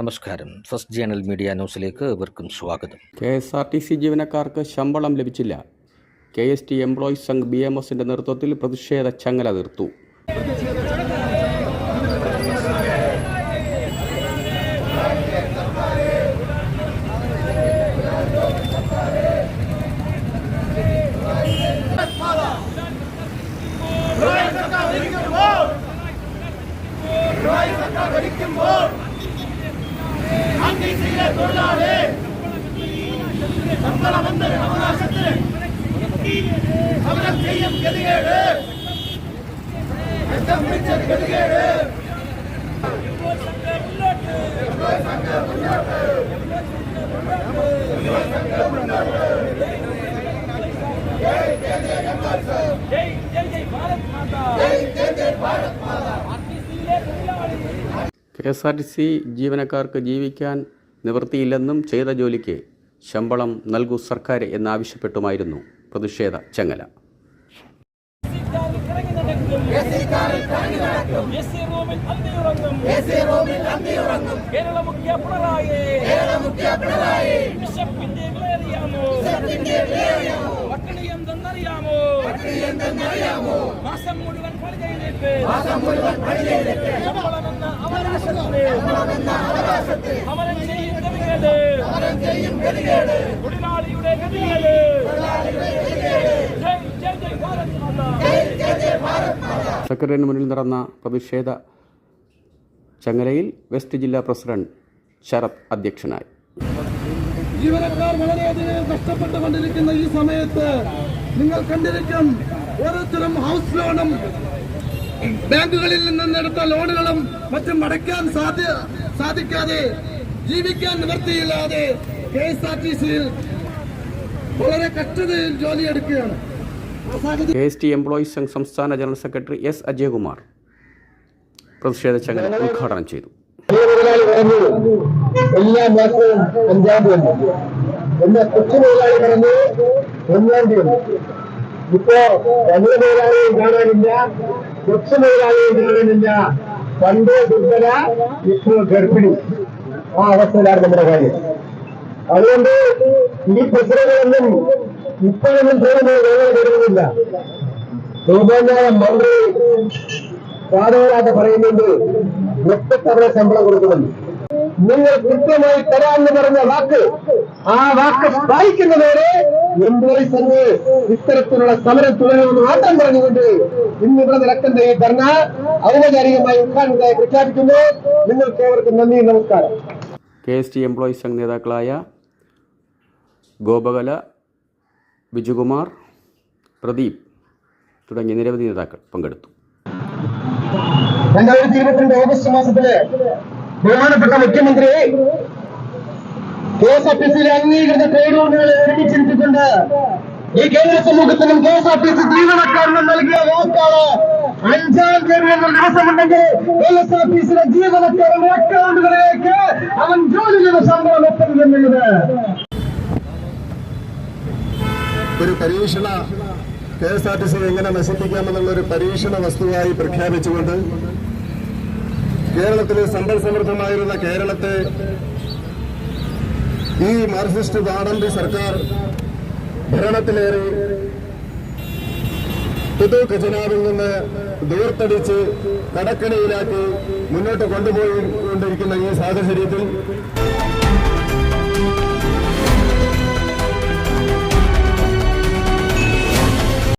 നമസ്കാരം. First journal media ന്യൂസിലേക്ക് ഇവർക്കും സ്വാഗതം. K S R T C ജീവനക്കാർക്ക് ശമ്പളം ലഭിച്ചില്ല. K S T employees Sangh B M എസിന്റെ നേതൃത്വത്തിൽ പ്രതിഷേധ ചങ്ങല തീർത്തു. ஆங்கில் செய்த தொழிலாளே சம்பள வந்த அவகாசத்தில் சமரம் செய்யும் கெதுகேடு ரத்தம் Jai Jai Jai Bharat Mata. Jai Jai K S R T C ജീവനക്കാർക്ക് ജീവിക്കാൻ നിവൃത്തിയില്ലെന്നും ചെയ്ത ജോലിക്ക് ശമ്പളം നൽകൂ സർക്കാർ എന്നാവശ്യപ്പെട്ടുമായിരുന്നു പ്രതിഷേധ ചങ്ങല. കേരള എന്തെന്നറിയാമോ മാസം മുഴുവൻ പണി ചെയ്തിട്ട് ശമ്പളമെന്ന അവകാശത്തിന് സമരം ചെയ്യും മുന്നിൽ നടന്ന പ്രതിഷേധ ചങ്ങലയിൽ വെസ്റ്റ് ജില്ലാ പ്രസിഡന്റ് ശരത് അധ്യക്ഷനായി. ജീവനക്കാർ വളരെയധികം കഷ്ടപ്പെട്ടുകൊണ്ടിരിക്കുന്ന ഈ സമയത്ത് നിങ്ങൾ കണ്ടിരിക്കും ഓരോരുത്തരും ഹൗസ് ലോണും ബാങ്കുകളിൽ നിന്നെടുത്ത ലോണുകളും മറ്റും അടയ്ക്കാൻ സാധ്യ സാധിക്കാതെ ജീവിക്കാൻ നിവൃത്തിയില്ലാതെ കെ എസ് ആർ ടി സിയിൽ വളരെ കഷ്ടതയിൽ ജോലിയെടുക്കുകയാണ്. K S T employees Sangh സംസ്ഥാന ജനറൽ സെക്രട്ടറി എസ് അജയകുമാർ പ്രതിഷേധ ചങ്ങല ഉദ്ഘാടനം ചെയ്തു. എല്ലാ മാസവും അഞ്ചാം തീയതി എന്നാൽ കൊച്ചു മുതലാളി പറഞ്ഞു ഒന്നാം തീയതി ഇപ്പോ വലിയ മുതലാളിയും കാണാനില്ല കൊച്ചു മുതലാളിയും കാണാനില്ല. പണ്ട് ദുർബല ഇപ്പോ ഗർഭിണി. ആ അവസ്ഥയിലാണ് നമ്മുടെ കാര്യം. അതുകൊണ്ട് ഈ പ്രശ്നങ്ങളൊന്നും ഇപ്പോഴൊന്നും തോന്നുന്നത് ഞങ്ങൾ വരുന്നില്ല. ബഹുമാനായ മന്ത്രി വാദവരാതെ പറയുന്നുണ്ട് ഒറ്റത്തവണ ശമ്പളം കൊടുക്കുമെന്ന്. നിങ്ങൾ കൃത്യമായി തരാമെന്ന് പറഞ്ഞ വാക്ക് ആ വാക്ക് പാലിക്കുന്നതോടെ എംപ്ലോയിസ് സംഘ് ഇത്തരത്തിലുള്ള സമരം തുടരുമെന്ന് മാത്രം പറഞ്ഞുകൊണ്ട് ഇന്ന് ഇവിടെ നടക്കുന്ന ഈ ധർണ ഔപചാരികമായി ഉദ്ഘാടനത്തായി പ്രഖ്യാപിക്കുന്നു. നിങ്ങൾക്ക് ഏവർക്കും നന്ദി നമസ്കാരം. K S T employees Sangh നേതാക്കളായ ഗോപകല ബിജുകുമാർ പ്രദീപ് തുടങ്ങിയ നിരവധി നേതാക്കൾ പങ്കെടുത്തു. രണ്ടായിരത്തി ഇരുപത്തിരണ്ട് ഓഗസ്റ്റ് മാസത്തിൽ ബഹുമാനപ്പെട്ട മുഖ്യമന്ത്രി കെ എസ് ആർ ടി സിയിലെ അംഗീകൃത ട്രേഡ് യൂണിയനുകളെ ഒരുമിച്ചിരുത്തിക്കൊണ്ട് ഈ കേന്ദ്ര സമൂഹത്തിനും K S R T C ജീവനക്കാരനും നൽകിയ വാക്കാണ് അഞ്ചാം തീയതി ദിവസമുണ്ടെങ്കിൽ കെ എസ് ആർ ടി സിയിലെ ജീവനക്കാരുടെ അക്കൗണ്ടുകളിലേക്ക് അവൻ ജോലി ചെയ്ത ശമ്പളം എത്തുന്നത് എന്നുള്ളത്. ഒരു പരീക്ഷണ K S R T C എങ്ങനെ നശിപ്പിക്കാമെന്നുള്ള ഒരു പരീക്ഷണ വസ്തുവായി പ്രഖ്യാപിച്ചുകൊണ്ട് കേരളത്തിലെ സമ്പൽ സമൃദ്ധമായിരുന്ന കേരളത്തെ ഈ മാർക്സിസ്റ്റ് വാടമ്പി സർക്കാർ ഭരണത്തിലേറി പൊതു ഖജനാവിൽ നിന്ന് ദൂർത്തടിച്ച് കടക്കണിയിലാക്കി മുന്നോട്ട് കൊണ്ടുപോയി കൊണ്ടിരിക്കുന്ന ഈ സാഹചര്യത്തിൽ